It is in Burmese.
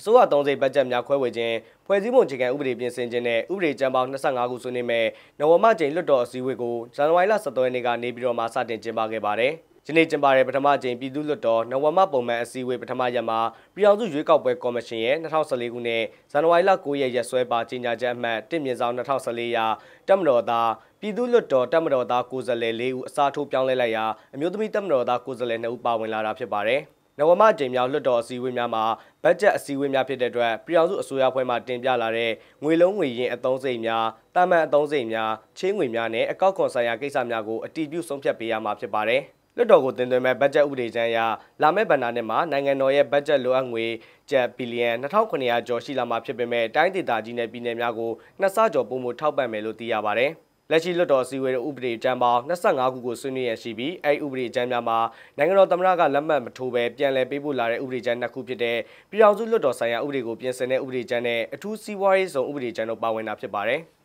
အစိုးရသုံးစိတ်ဘတ်ဂျက်များခွဲဝေခြင်းဖွဲ့စည်းပုံအခြေခံဥပဒေပြင်ဆင်ခြင်းနဲ့ဥပဒေကြမ်းပေါင်း25ခုဆွေးနွေးမဲ့နဝမကျင်းလွှတ်တော်အစည်းအဝေးကိုဇန်နဝါရီလ17ရက်နေ့ကနေပြည်တော်မှာစတင်ကျင်းပခဲ့ပါတယ်။ဒီနေ့ကျင်းပတဲ့ပထမကျင်းပြည်သူ့လွှတ်တော်နဝမပုံမှန်အစည်းအဝေးပထမရက်မှာပြည်အောင်စုရွေးကောက်ပွဲကော်မရှင်ရဲ့2014ခုနှစ်ဇန်နဝါရီလ9ရက်ရက်စွဲပါကြေညာချက်အမှတ်1မြင့်ဆောင်2014ရာတက်မတော်သားပြည်သူ့လွှတ်တော်တက်မတော်သားကိုယ်စားလှယ်၄ဦးအစားထိုးပြောင်းလဲလိုက်ရာအမျိုးသမီးတက်မတော်သားကိုယ်စားလှယ်2ဦးပါဝင်လာတာဖြစ်ပါတယ်။ နဝမအကြိမ်မြောက်လွှတ်တော်အစည်းအဝေးများမှာဘတ်ဂျက်အစည်းအဝေးများဖြစ်တဲ့အတွက်ပြည်အောင်စုအစိုးရဖွဲ့မှတင်ပြလာတဲ့ငွေလုံးငွေရင်းအသုံးစိတ်များတာမန်အသုံးစိတ်များချင်းငွေများနဲ့အကောက်ခွန်ဆိုင်ရာကိစ္စများကိုအတည်ပြုဆုံးဖြတ်ပေးရမှာဖြစ်ပါတယ်။လွှတ်တော်ကိုတင်သွင်းမဲ့ဘတ်ဂျက်ဥပဒေချမ်းအရလာမယ့်ဗန္နာနှစ်မှာနိုင်ငံတော်ရဲ့ဘတ်ဂျက်လိုအပ်ငွေကျပ်ဘီလီယံ2900ကျော်ရှိလာမှာဖြစ်ပေမဲ့တိုင်းဒေသကြီးနဲ့ပြည်နယ်များကိုနှစ်ဆကျော်ပုံမှုထောက်ပံ့မယ်လို့သိရပါတယ်။ လက်ရှိလွှတ်တော်စည်းဝေးတဲ့ဥပဒေကြမ်းပေါင်း25ခုကိုဆွေးနွေးရရှိပြီးအဲဒီဥပဒေကြမ်းများမှာနိုင်ငံတော်သမ္မတကလက်မှတ်မထိုးဘဲပြန်လည်ပေးပို့လာတဲ့ဥပဒေကြမ်းနှစ်ခုဖြစ်တဲ့ပြည်ထောင်စုလွှတ်တော်ဆိုင်ရာဥပဒေကိုပြင်ဆင်တဲ့ဥပဒေကြမ်းနဲ့အထူးစီးပွားရေးဆောင်ဥပဒေကြမ်းတို့ပါဝင်တာဖြစ်ပါတယ်။